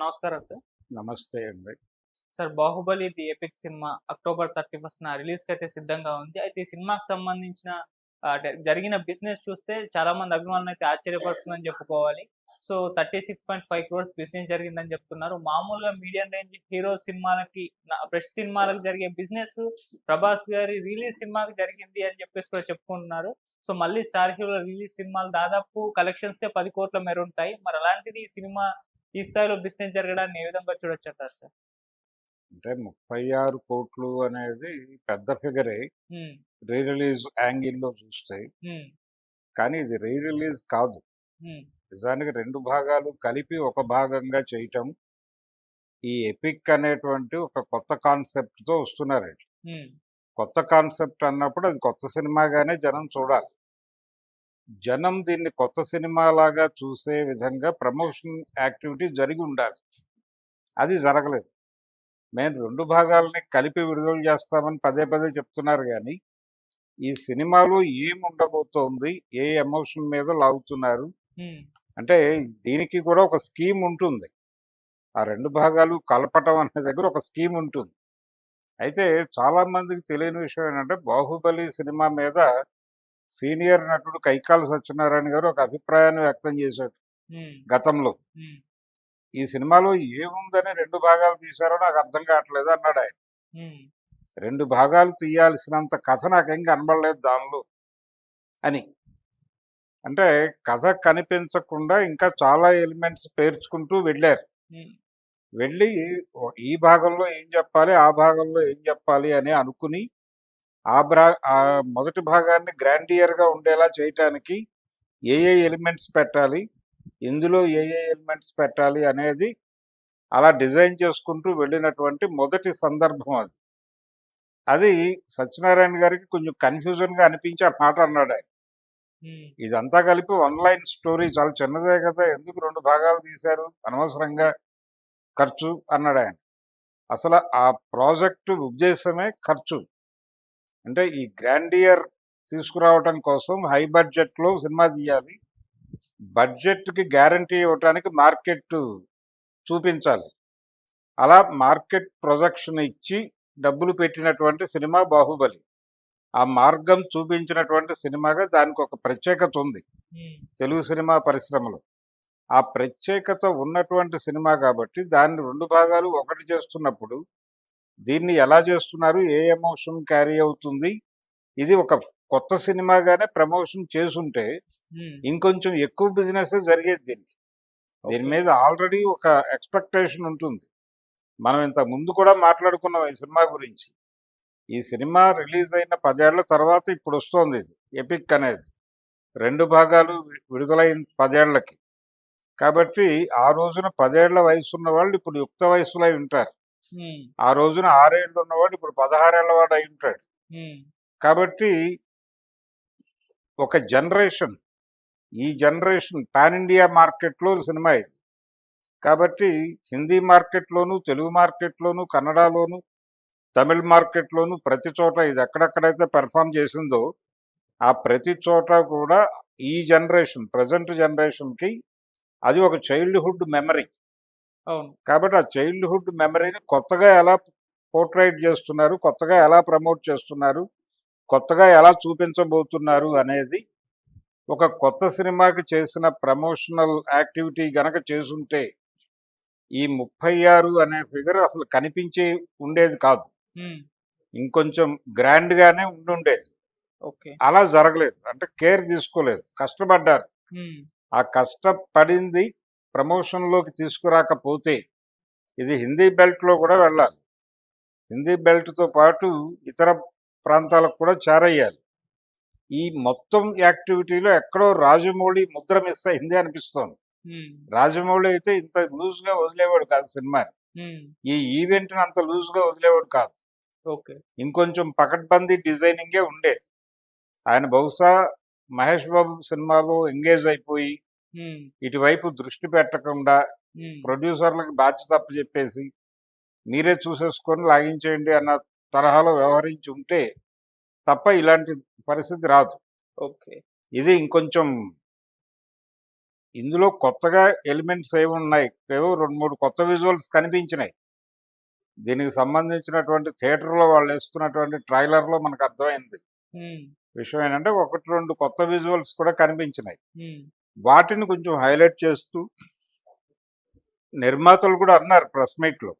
నమస్కారం సార్. నమస్తే అండి. Sir Baahubali the epic cinema October thirty first నా రిలీజ్కి అయితే సిద్ధంగా ఉంది. అయితే ఈ సినిమాకి సంబంధించిన జరిగిన బిజినెస్ చూస్తే చాలా మంది అభిమానులు అయితే ఆశ్చర్యపరుస్తుందని చెప్పుకోవాలి. So thirty six point five crores business జరిగిందని చెప్తున్నారు. మామూలుగా మీడియం రేంజ్ హీరో సినిమాలకి ఫ్రెష్ సినిమాలకు జరిగే బిజినెస్ ప్రభాస్ గారి రిలీజ్ సినిమాకి జరిగింది అని చెప్పేసి కూడా చెప్పుకుంటున్నారు. సో మళ్ళీ స్టార్ హీరో రిలీజ్ సినిమాలు దాదాపు కలెక్షన్స్ పది కోట్ల మేర ఉంటాయి. మరి అలాంటిది ఈ సినిమా ఈ స్థాయిలో బిజినెస్ జరగడాన్ని ఏ విధంగా చూడొచ్చు అంటారు సార్? అంటే ముప్పై ఆరు కోట్లు అనేది పెద్ద ఫిగరే రీ రిలీజ్ యాంగిల్లో చూస్తే ఉమ్, కానీ ఇది రీ రిలీజ్ కాదు నిజానికి రెండు భాగాలు కలిపి ఒక భాగంగా చేయటం ఈ ఎపిక్ అనేటువంటి ఒక కొత్త కాన్సెప్ట్తో వస్తున్నారు ఉమ్, కొత్త కాన్సెప్ట్ అన్నప్పుడు అది కొత్త సినిమాగానే జనం చూడాలి. జనం దీన్ని కొత్త సినిమాలాగా చూసే విధంగా ప్రమోషన్ యాక్టివిటీ జరిగి ఉండాలి. అది జరగలేదు. మేము రెండు భాగాలని కలిపి విడుదల చేస్తామని పదే పదే చెప్తున్నారు కానీ ఈ సినిమాలో ఏం ఉండబోతోంది ఏ ఎమోషన్ మీద లాగుతున్నారు అంటే దీనికి కూడా ఒక స్కీమ్ ఉంటుంది. ఆ రెండు భాగాలు కలపటం అనే దగ్గర ఒక స్కీమ్ ఉంటుంది. అయితే చాలా మందికి తెలియని విషయం ఏంటంటే బాహుబలి సినిమా మీద సీనియర్ నటుడు కైకాల సత్యనారాయణ గారు ఒక అభిప్రాయాన్ని వ్యక్తం చేశాడు గతంలో. ఈ సినిమాలో ఏముందని రెండు భాగాలు తీశారో నాకు అర్థం కావట్లేదు అన్నాడు ఆయన. రెండు భాగాలు తీయాల్సినంత కథ నాకేం కనబడలేదు దానిలో అని. అంటే కథ కనిపించకుండా ఇంకా చాలా ఎలిమెంట్స్ పేర్చుకుంటూ వెళ్ళారు. వెళ్ళి ఈ భాగంలో ఏం చెప్పాలి ఆ భాగంలో ఏం చెప్పాలి అని అనుకుని ఆ బ్రా ఆ మొదటి భాగాన్ని గ్రాండియర్గా ఉండేలా చేయటానికి ఏ ఏ ఎలిమెంట్స్ పెట్టాలి ఇందులో ఏ ఏ ఎలిమెంట్స్ పెట్టాలి అనేది అలా డిజైన్ చేసుకుంటూ వెళ్ళినటువంటి మొదటి సందర్భం అది. అది సత్యనారాయణ గారికి కొంచెం కన్ఫ్యూజన్గా అనిపించి ఆ మాట అన్నాడు ఆయన. ఇదంతా కలిపి వన్ లైన్ స్టోరీ చాలా చిన్నదే కదా ఎందుకు రెండు భాగాలు తీశారు అనవసరంగా ఖర్చు అన్నాడు ఆయన. అసలు ఆ ప్రాజెక్టు ఉద్దేశమే ఖర్చు. అంటే ఈ గ్రాండియర్ తీసుకురావటం కోసం హై బడ్జెట్లో సినిమా తీయాలి. బడ్జెట్కి గ్యారంటీ ఇవ్వటానికి మార్కెట్ చూపించాలి. అలా మార్కెట్ ప్రొజెక్షన్ ఇచ్చి డబ్బులు పెట్టినటువంటి సినిమా బాహుబలి. ఆ మార్గం చూపించినటువంటి సినిమాగా దానికి ఒక ప్రత్యేకత ఉంది. తెలుగు సినిమా పరిశ్రమలో. ఆ ప్రత్యేకత ఉన్నటువంటి సినిమా కాబట్టి దాన్ని రెండు భాగాలు ఒకటి చేస్తున్నప్పుడు దీన్ని ఎలా చేస్తున్నారు? ఏ ఎమోషన్ క్యారీ అవుతుంది? ఇది ఒక కొత్త సినిమాగానే ప్రమోషన్ చేసుంటే ఇంకొంచెం ఎక్కువ బిజినెస్ జరిగేది దీనికి. దీని మీద ఆల్రెడీ ఒక ఎక్స్పెక్టేషన్ ఉంటుంది. మనం ఇంత ముందు కూడా మాట్లాడుకున్నాం ఈ సినిమా గురించి. ఈ సినిమా రిలీజ్ అయిన పదేళ్ళ తర్వాత ఇప్పుడు వస్తోంది ఇది ఎపిక్ అనేది. రెండు భాగాలు విడుదలైన పదేళ్ళకి. కాబట్టి ఆ రోజున పదేళ్ళ వయసు ఉన్న వాళ్ళు ఇప్పుడు యుక్త వయసులో ఉంటారు. ఆ రోజున ఆరేళ్ళు ఉన్నవాడు ఇప్పుడు పదహారేళ్ళ వాడు అయి ఉంటాడు. కాబట్టి ఒక జనరేషన్ ఈ జనరేషన్ పాన్ ఇండియా మార్కెట్లో సినిమా ఇది. కాబట్టి హిందీ మార్కెట్లోను తెలుగు మార్కెట్లోను కన్నడలోను తమిళ్ మార్కెట్లోను ప్రతి చోట ఇది ఎక్కడెక్కడైతే పెర్ఫామ్ చేసిందో ఆ ప్రతి చోట కూడా ఈ జనరేషన్ ప్రజెంట్ జనరేషన్కి అది ఒక చైల్డ్హుడ్ మెమరీ. కాబట్టి ఆ చైల్డ్హుడ్ మెమరీని కొత్తగా ఎలా పోర్ట్రైట్ చేస్తున్నారు కొత్తగా ఎలా ప్రమోట్ చేస్తున్నారు కొత్తగా ఎలా చూపించబోతున్నారు అనేది ఒక కొత్త సినిమాకి చేసిన ప్రమోషనల్ యాక్టివిటీ గనక చేసుంటే ఈ ముప్పై ఆరు అనే ఫిగర్ అసలు కనిపించే ఉండేది కాదు. ఇంకొంచెం గ్రాండ్గానే ఉండుండేది. ఓకే. అలా జరగలేదు. అంటే కేర్ తీసుకోలేదు. కష్టపడ్డారు. ఆ కష్టపడింది ప్రమోషన్లోకి తీసుకురాకపోతే ఇది హిందీ బెల్ట్లో కూడా వెళ్ళాలి. హిందీ బెల్ట్తో పాటు ఇతర ప్రాంతాలకు కూడా చేరయ్యాలి. ఈ మొత్తం యాక్టివిటీలో ఎక్కడో రాజమౌళి ముద్ర మిస్ అయింది అనిపిస్తోంది. రాజమౌళి అయితే ఇంత లూజ్గా వదిలేవాడు కాదు సినిమాని ఉమ్, ఈ ఈవెంట్ని అంత లూజ్గా వదిలేవాడు కాదు. ఓకే. ఇంకొంచెం పకడ్బందీ డిజైనింగే ఉండేది. ఆయన బహుశా మహేష్ బాబు సినిమాలో ఎంగేజ్ అయిపోయి ఇటువైపు దృష్టి పెట్టకుండా ప్రొడ్యూసర్లకు బాధ్యత చెప్పేసి మీరే చూసేసుకొని లాగించేయండి అన్న తరహాలో వ్యవహరించి ఉంటే తప్ప ఇలాంటి పరిస్థితి రాదు. ఓకే. ఇది ఇంకొంచెం ఇందులో కొత్తగా ఎలిమెంట్స్ ఏమి ఉన్నాయి. ఏవో రెండు మూడు కొత్త విజువల్స్ కనిపించినాయి. దీనికి సంబంధించినటువంటి థియేటర్లో వాళ్ళు వేస్తున్నటువంటి ట్రైలర్లో మనకు అర్థమైంది. విషయం ఏంటంటే ఒకటి రెండు కొత్త విజువల్స్ కూడా కనిపించినాయి. వాటిని కొంచెం హైలైట్ చేస్తూ నిర్మాతలు కూడా అన్నారు ప్రెస్ మీట్లో.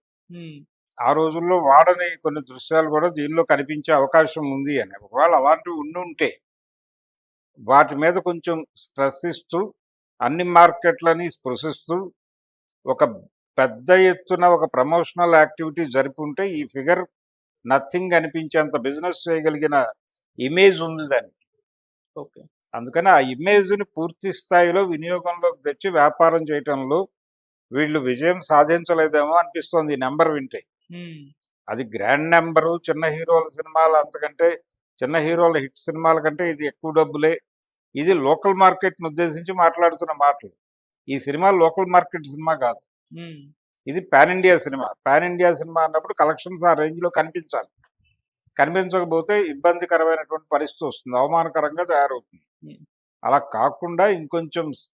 ఆ రోజుల్లో వాడని కొన్ని దృశ్యాలు కూడా దీనిలో కనిపించే అవకాశం ఉంది అని. ఒకవేళ అలాంటివి ఉండి ఉంటే వాటి మీద కొంచెం స్ట్రెస్ ఇస్తూ అన్ని మార్కెట్లని స్పృశిస్తూ ఒక పెద్ద ఎత్తున ఒక ప్రమోషనల్ యాక్టివిటీ జరిపి ఉంటే ఈ ఫిగర్ నథింగ్ అనిపించేంత బిజినెస్ చేయగలిగిన ఇమేజ్ ఉంది దానికి. ఓకే. అందుకని ఆ ఇమేజ్ని పూర్తి స్థాయిలో వినియోగంలోకి తెచ్చి వ్యాపారం చేయటంలో వీళ్ళు విజయం సాధించలేదేమో అనిపిస్తోంది. ఈ నెంబర్ వింటే. అది గ్రాండ్ నెంబరు చిన్న హీరోల సినిమాలు అంతకంటే చిన్న హీరోల హిట్ సినిమాల కంటే ఇది ఎక్కువ డబ్బులే. ఇది లోకల్ మార్కెట్ని ఉద్దేశించి మాట్లాడుతున్న మాటలు. ఈ సినిమా లోకల్ మార్కెట్ సినిమా కాదు. ఇది pan India cinema. Pan India cinema అన్నప్పుడు కలెక్షన్స్ ఆ రేంజ్లో కనిపించాలి. కనిపించకపోతే ఇబ్బందికరమైనటువంటి పరిస్థితి వస్తుంది అవమానకరంగా తయారవుతుంది. అలా కాకుండా ఇంకొంచెం